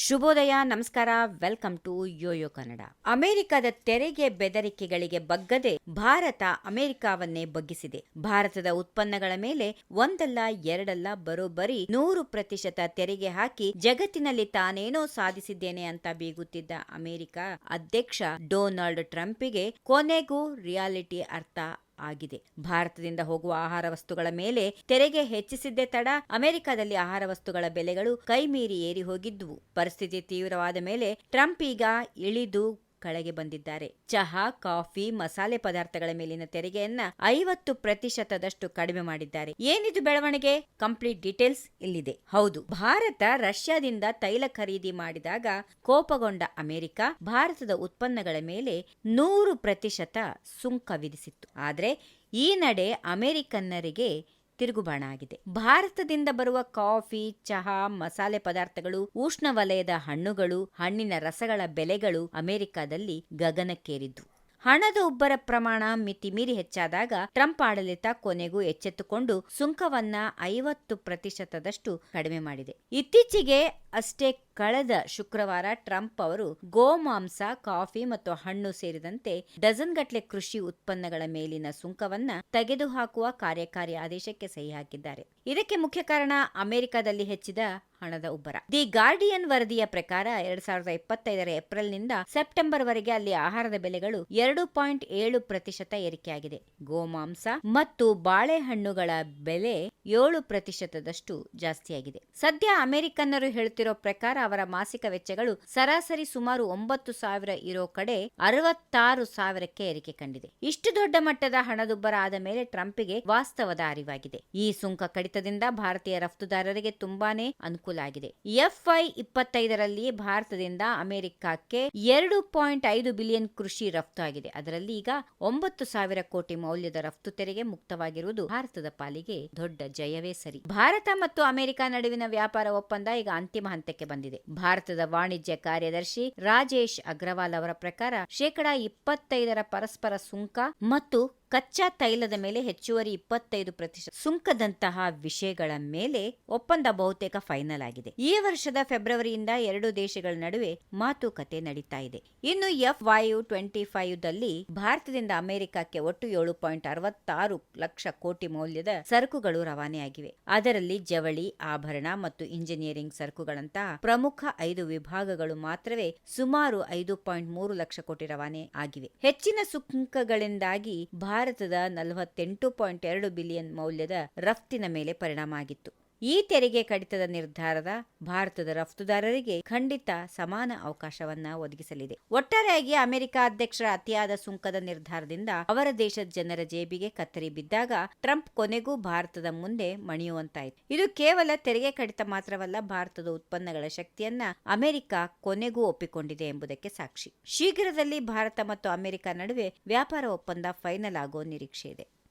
ಶುಭೋದಯ, ನಮಸ್ಕಾರ, welcome to Yoyo Kannada. ಅಮೆರಿಕದ ತೆರಿಗೆ ಬೆದರಿಕೆಗಳಿಗೆ ಬಗ್ಗದೆ ಭಾರತ ಅಮೆರಿಕಾವನ್ನೇ ಬಗ್ಗಿಸಿದೆ. ಭಾರತದ ಉತ್ಪನ್ನಗಳ ಮೇಲೆ ಒಂದಲ್ಲ, ಎರಡಲ್ಲ, ಬರೋಬ್ಬರಿ ನೂರು ಪ್ರತಿಶತ ತೆರಿಗೆ ಹಾಕಿ ಜಗತ್ತಿನಲ್ಲಿ ತಾನೇನೋ ಸಾಧಿಸಿದ್ದೇನೆ ಅಂತ ಬೀಗುತ್ತಿದ್ದ ಅಮೆರಿಕ ಅಧ್ಯಕ್ಷ ಡೊನಾಲ್ಡ್ ಟ್ರಂಪಿಗೆ ಕೊನೆಗೂ ರಿಯಾಲಿಟಿ ಅರ್ಥ ಆಗಿದೆ. ಭಾರತದಿಂದ ಹೋಗುವ ಆಹಾರ ವಸ್ತುಗಳ ಮೇಲೆ ತೆರಿಗೆ ಹೆಚ್ಚಿಸಿದ್ದೇ ತಡ ಅಮೆರಿಕದಲ್ಲಿ ಆಹಾರ ವಸ್ತುಗಳ ಬೆಲೆಗಳು ಕೈಮೀರಿ ಏರಿ ಹೋಗಿದ್ದುವು ಪರಿಸ್ಥಿತಿ ತೀವ್ರವಾದ ಮೇಲೆ ಟ್ರಂಪ್ ಈಗ ಇಳಿದು ಕೆಳಗೆ ಬಂದಿದ್ದಾರೆ. ಚಹಾ, ಕಾಫಿ, ಮಸಾಲೆ ಪದಾರ್ಥಗಳ ಮೇಲಿನ ತೆರಿಗೆಯನ್ನ ಐವತ್ತು ಪ್ರತಿಶತದಷ್ಟು ಕಡಿಮೆ ಮಾಡಿದ್ದಾರೆ. ಏನಿದು ಬೆಳವಣಿಗೆ? ಕಂಪ್ಲೀಟ್ ಡೀಟೇಲ್ಸ್ ಇಲ್ಲಿದೆ. ಹೌದು, ಭಾರತ ರಷ್ಯಾದಿಂದ ತೈಲ ಖರೀದಿ ಮಾಡಿದಾಗ ಕೋಪಗೊಂಡ ಅಮೆರಿಕ ಭಾರತದ ಉತ್ಪನ್ನಗಳ ಮೇಲೆ ನೂರು ಪ್ರತಿಶತ ಸುಂಕ ವಿಧಿಸಿತ್ತು. ಆದ್ರೆ ಈ ನಡೆ ಅಮೆರಿಕನ್ನರಿಗೆ ತಿರುಗುಬಾಣ ಆಗಿದೆ ಭಾರತದಿಂದ ಬರುವ ಕಾಫಿ, ಚಹಾ, ಮಸಾಲೆ ಪದಾರ್ಥಗಳು, ಉಷ್ಣವಲಯದ ಹಣ್ಣುಗಳು, ಹಣ್ಣಿನ ರಸಗಳ ಬೆಲೆಗಳು ಅಮೆರಿಕದಲ್ಲಿ ಗಗನಕ್ಕೇರಿದ್ದು. ಹಣದ ಉಬ್ಬರ ಪ್ರಮಾಣ ಮಿತಿ ಮೀರಿ ಹೆಚ್ಚಾದಾಗ ಟ್ರಂಪ್ ಆಡಳಿತ ಕೊನೆಗೂ ಎಚ್ಚೆತ್ತುಕೊಂಡು ಸುಂಕವನ್ನ ಐವತ್ತು ಪ್ರತಿಶತದಷ್ಟು ಕಡಿಮೆ ಮಾಡಿದೆ. ಇತ್ತೀಚೆಗೆ ಅಷ್ಟೇ ಕಳೆದ ಶುಕ್ರವಾರ ಟ್ರಂಪ್ ಅವರು ಗೋಮಾಂಸ ಕಾಫಿ ಮತ್ತು ಹಣ್ಣು ಸೇರಿದಂತೆ ಡಜನ್ ಗಟ್ಲೆ ಕೃಷಿ ಉತ್ಪನ್ನಗಳ ಮೇಲಿನ ಸುಂಕವನ್ನ ತೆಗೆದುಹಾಕುವ ಕಾರ್ಯಕಾರಿ ಆದೇಶಕ್ಕೆ ಸಹಿ ಹಾಕಿದ್ದಾರೆ. ಇದಕ್ಕೆ ಮುಖ್ಯ ಕಾರಣ ಅಮೆರಿಕದಲ್ಲಿ ಹೆಚ್ಚಿದ ಹಣದ ಉಬ್ಬರ. ದಿ ಗಾರ್ಡಿಯನ್ ವರದಿಯ ಪ್ರಕಾರ ಎರಡ್ ಸಾವಿರದ ಇಪ್ಪತ್ತೈದರ ಏಪ್ರಿಲ್ನಿಂದ ಸೆಪ್ಟೆಂಬರ್ ವರೆಗೆ ಅಲ್ಲಿ ಆಹಾರದ ಬೆಲೆಗಳು ಎರಡು ಪಾಯಿಂಟ್ ಏಳು ಪ್ರತಿಶತ ಏರಿಕೆಯಾಗಿದೆ. ಗೋಮಾಂಸ ಮತ್ತು ಬಾಳೆಹಣ್ಣುಗಳ ಬೆಲೆ ಏಳು ಪ್ರತಿಶತದಷ್ಟು ಜಾಸ್ತಿಯಾಗಿದೆ. ಸದ್ಯ ಅಮೆರಿಕನ್ನರು ಹೇಳುತ್ತಿರೋ ಪ್ರಕಾರ ಅವರ ಮಾಸಿಕ ವೆಚ್ಚಗಳು ಸರಾಸರಿ ಸುಮಾರು ಒಂಬತ್ತು ಸಾವಿರ ಇರೋ ಕಡೆ ಅರವತ್ತಾರು ಸಾವಿರಕ್ಕೆ ಏರಿಕೆ ಕಂಡಿದೆ. ಇಷ್ಟು ದೊಡ್ಡ ಮಟ್ಟದ ಹಣದುಬ್ಬರ ಆದ ಮೇಲೆ ಟ್ರಂಪ್ಗೆ ವಾಸ್ತವದ ಅರಿವಾಗಿದೆ. ಈ ಸುಂಕ ಕಡಿತದಿಂದ ಭಾರತೀಯ ರಫ್ತುದಾರರಿಗೆ ತುಂಬಾನೇ ಅನುಕೂಲ ಆಗಿದೆ ಎಫ್ಐ ಇಪ್ಪತ್ತೈದರಲ್ಲಿ ಭಾರತದಿಂದ ಅಮೆರಿಕಕ್ಕೆ ಎರಡು ಪಾಯಿಂಟ್ ಐದು ಬಿಲಿಯನ್ ಕೃಷಿ ರಫ್ತು ಆಗಿದೆ. ಅದರಲ್ಲಿ ಈಗ ಒಂಬತ್ತು ಸಾವಿರ ಕೋಟಿ ಮೌಲ್ಯದ ರಫ್ತು ತೆರಿಗೆ ಮುಕ್ತವಾಗಿರುವುದು ಭಾರತದ ಪಾಲಿಗೆ ದೊಡ್ಡ ಜಯವೇ ಸರಿ. ಭಾರತ ಮತ್ತು ಅಮೆರಿಕ ನಡುವಿನ ವ್ಯಾಪಾರ ಒಪ್ಪಂದ ಈಗ ಅಂತಿಮ ಹಂತಕ್ಕೆ ಬಂದಿದೆ. ಭಾರತದ ವಾಣಿಜ್ಯ ಕಾರ್ಯದರ್ಶಿ ರಾಜೇಶ್ ಅಗ್ರವಾಲ್ ಅವರ ಪ್ರಕಾರ ಶೇಕಡಾ ಇಪ್ಪತ್ತೈದರ ಪರಸ್ಪರ ಸುಂಕ ಮತ್ತು ಕಚ್ಚಾ ತೈಲದ ಮೇಲೆ ಹೆಚ್ಚುವರಿ ಇಪ್ಪತ್ತೈದು ಪ್ರತಿಶತ. ಸುಂಕದಂತಹ ವಿಷಯಗಳ ಮೇಲೆ ಒಪ್ಪಂದ ಬಹುತೇಕ ಫೈನಲ್ ಆಗಿದೆ. ಈ ವರ್ಷದ ಫೆಬ್ರವರಿಯಿಂದ ಎರಡು ದೇಶಗಳ ನಡುವೆ ಮಾತುಕತೆ ನಡೀತಾ ಇದೆ. ಇನ್ನು ಎಫ್ ವಾಯು ಟ್ವೆಂಟಿ ಫೈವ್ ಭಾರತದಿಂದ ಅಮೆರಿಕಕ್ಕೆ ಒಟ್ಟು ಏಳು ಪಾಯಿಂಟ್ ಅರವತ್ತಾರು ಲಕ್ಷ ಕೋಟಿ ಮೌಲ್ಯದ ಸರಕುಗಳು ರವಾನೆಯಾಗಿವೆ. ಅದರಲ್ಲಿ ಜವಳಿ, ಆಭರಣ ಮತ್ತು ಇಂಜಿನಿಯರಿಂಗ್ ಸರಕುಗಳಂತಹ ಪ್ರಮುಖ ಐದು ವಿಭಾಗಗಳು ಮಾತ್ರವೇ ಸುಮಾರು ಐದು ಪಾಯಿಂಟ್ ಮೂರು ಲಕ್ಷ ಕೋಟಿ ರವಾನೆ ಆಗಿವೆ. ಹೆಚ್ಚಿನ ಸುಂಕಗಳಿಂದಾಗಿ ಭಾರತದ ನಲವತ್ತೆಂಟು ಪಾಯಿಂಟ್ ಎರಡು ಬಿಲಿಯನ್ ಮೌಲ್ಯದ ರಫ್ತಿನ ಮೇಲೆ ಪರಿಣಾಮ ಆಗಿತ್ತು. ಈ ತೆರಿಗೆ ಕಡಿತದ ನಿರ್ಧಾರದ ಭಾರತದ ರಫ್ತುದಾರರಿಗೆ ಖಂಡಿತ ಸಮಾನ ಅವಕಾಶವನ್ನ ಒದಗಿಸಲಿದೆ. ಒಟ್ಟಾರೆಯಾಗಿ ಅಮೆರಿಕ ಅಧ್ಯಕ್ಷರ ಅತಿಯಾದ ಸುಂಕದ ನಿರ್ಧಾರದಿಂದ ಅವರ ದೇಶದ ಜನರ ಜೇಬಿಗೆ ಕತ್ತರಿ ಬಿದ್ದಾಗ ಟ್ರಂಪ್ ಕೊನೆಗೂ ಭಾರತದ ಮುಂದೆ ಮಣಿಯುವಂತಾಯಿತು. ಇದು ಕೇವಲ ತೆರಿಗೆ ಕಡಿತ ಮಾತ್ರವಲ್ಲ, ಭಾರತದ ಉತ್ಪನ್ನಗಳ ಶಕ್ತಿಯನ್ನ ಅಮೆರಿಕ ಕೊನೆಗೂ ಒಪ್ಪಿಕೊಂಡಿದೆ ಎಂಬುದಕ್ಕೆ ಸಾಕ್ಷಿ. ಶೀಘ್ರದಲ್ಲಿ ಭಾರತ ಮತ್ತು ಅಮೆರಿಕ ನಡುವೆ ವ್ಯಾಪಾರ ಒಪ್ಪಂದ ಫೈನಲ್ ಆಗೋ ನಿರೀಕ್ಷೆ ಇದೆ